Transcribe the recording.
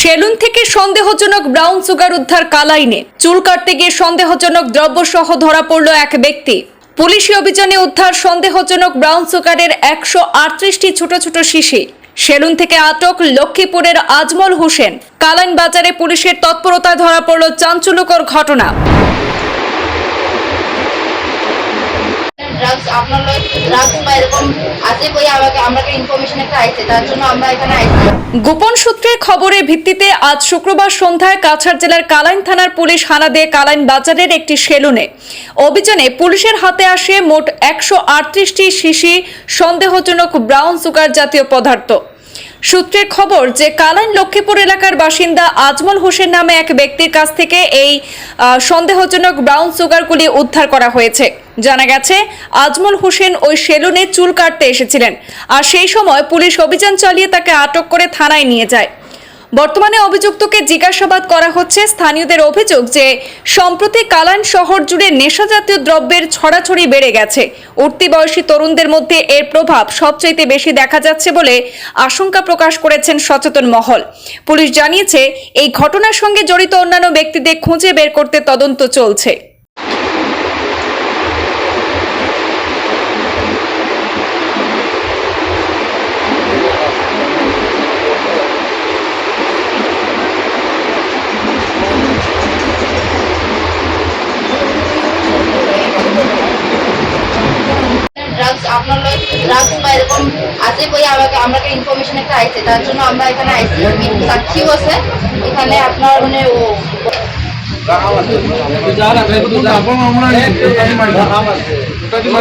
Salon থেকে সন্দেহজনক brown sugar উদ্ধার কালাইনে। চুল কাটতে গিয়ে সন্দেহজনক দ্রব্য সহ ধরা পড়ল এক ব্যক্তি। পুলিশি অভিযানে উদ্ধার সন্দেহজনক ব্রাউন সুগারের একশো আটত্রিশটি ছোট ছোট শিশি। সেলুন থেকে আটক লক্ষ্মীপুরের আজমল হোসেন। কালাইন বাজারে পুলিশের তৎপরতায় ধরা পড়ল চাঞ্চল্যকর ঘটনা। গোপন সূত্রের খবরের ভিত্তিতে আজ শুক্রবার সন্ধ্যায় কাছাড় জেলার কালাইন থানার পুলিশ হানা দিয়ে কালাইন বাজারের একটি সেলুনে। অভিযানে পুলিশের হাতে আসে মোট একশো আটত্রিশটি শিশি, সন্দেহজনক ব্রাউন সুগার জাতীয় পদার্থ। সূত্রের খবর যে কালাইন লক্ষ্মীপুর এলাকার বাসিন্দা আজমল হোসেন নামে এক ব্যক্তির কাছ থেকে এই সন্দেহজনক ব্রাউন সুগারগুলি উদ্ধার করা হয়েছে। জানা গেছে, আজমল হোসেন ওই সেলুনে চুল কাটতে এসেছিলেন। আর সেই সময় পুলিশ অভিযান চালিয়ে তাকে আটক করে থানায় নিয়ে যায়। বর্তমানে অভিযুক্তকে জিজ্ঞাসাবাদ করা হচ্ছে স্থানীয়দের অভিযোগ যে, সম্প্রতি কালান শহর জুড়ে নেশাজাতীয় দ্রব্যের ছড়াছড়ি বেড়ে গেছে। উঠতি বয়সী তরুণদের মধ্যে এর প্রভাব সবচাইতে বেশি দেখা যাচ্ছে বলে আশঙ্কা প্রকাশ করেছেন সচেতন মহল। পুলিশ জানিয়েছে, এই ঘটনার সঙ্গে জড়িত অন্যান্য ব্যক্তিদের খুঁজে বের করতে তদন্ত চলছে। আপনার রাখুন বা এরকম আছে বই আমাকে আমাকে ইনফরমেশন একটা আইছে। তার জন্য আমরা এখানে আইছি। সাক্ষী আছে এখানে আপনার মানে ও তুমি